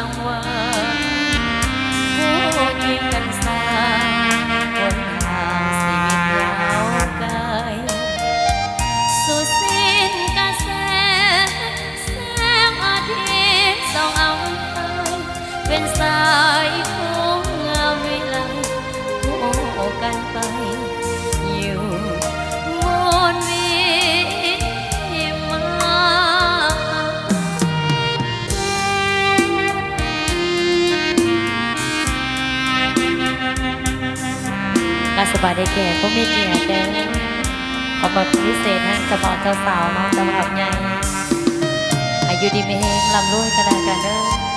ดังาสบายได้แก่ก็มีเกียรติเด้ขอแบบพิเศษนะเฉพาะเจ้าสาวเนาะสำหรับใหญ่อายุดีไม่แห้งลำรุ่ยกันแล้วกันเด้อ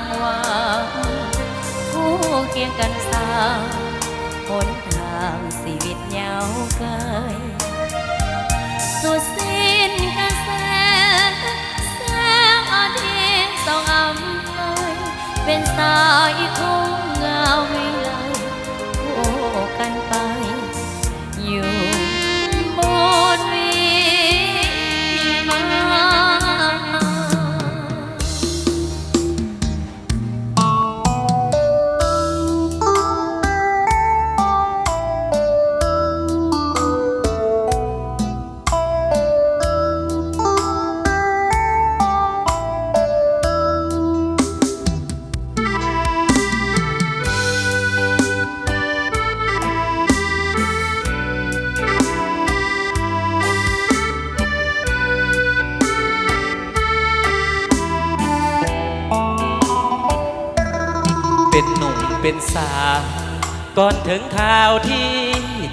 งว่าผู้เคียงกันสร้างหนทางชีวิตยาวไกลสุดสิ้นกระแสแสงอาทิตย์ส่องอำไลเป็นสายข เป็นสาวก่อนถึงข่าวที่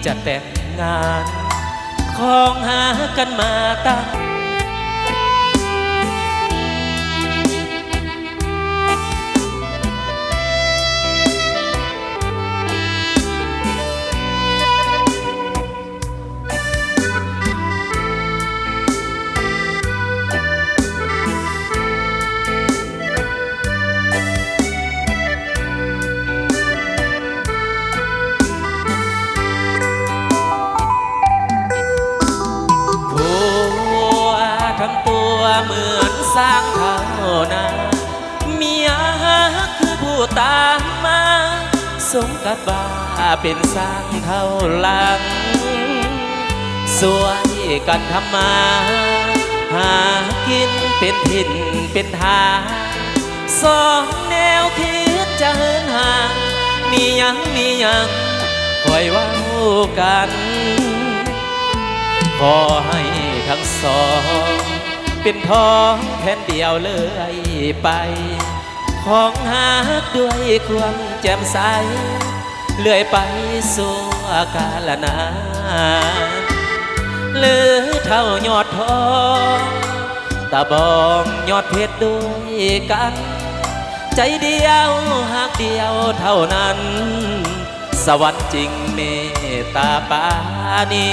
จะแต่งงานคองหากันมาตั้ง ทั้งตัวเหมือนสร้างเท่านาเมียคือผู้ตามมา สมกับว่าเป็นสร้างเท่าหลัง สวยกันทำมา หากินเป็นถิ่นเป็นทางสองแนวคิดจะเหินห่าง มียังมียังคอยว้ากัน ขอให้ทั้งสอง เป็นท้องแผ่นเดียวเลยไป ของหากด้วยความแจ่มใส เลื่อยไปสู่อากาลนาหรือเท่ายอดทองตาบองยอดเพชรด้วยกัน ใจเดียวหากเดียวเท่านั้น สวรรค์จริงเมตตาปานี